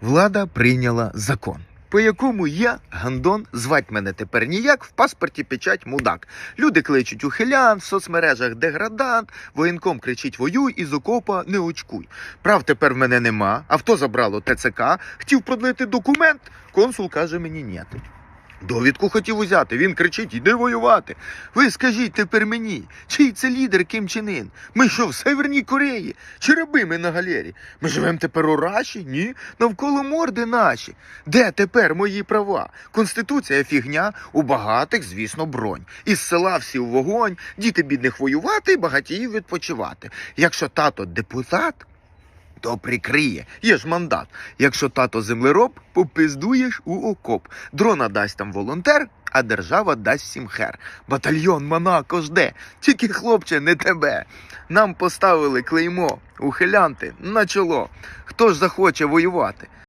Влада прийняла закон, по якому я, Гандон, звать мене тепер ніяк, в паспорті печать мудак. Люди кличуть ухилян, в соцмережах деградант, воєнком кричить воюй із окопа не очкуй. Прав тепер в мене нема, авто забрало ТЦК, хотів продлити документ, консул каже мені ні. Довідку хотів узяти, він кричить, іди воювати. Ви скажіть тепер мені, чий це лідер Ким Чен Ін? Ми що, в Северній Кореї? Чи раби ми на галері? Ми живемо тепер у Раші? Ні. Навколо морди наші. Де тепер мої права? Конституція фігня, у багатих, звісно, бронь. Із села всі в вогонь, діти бідних воювати, багатіїв відпочивати. Якщо тато депутат, то прикриє, є ж мандат. Якщо тато землероб, попиздуєш у окоп. Дрона дасть там волонтер, а держава дасть всім хер. Батальйон Монако жде, тільки хлопче, не тебе. Нам поставили клеймо, ухилянти на чоло. Хто ж захоче воювати?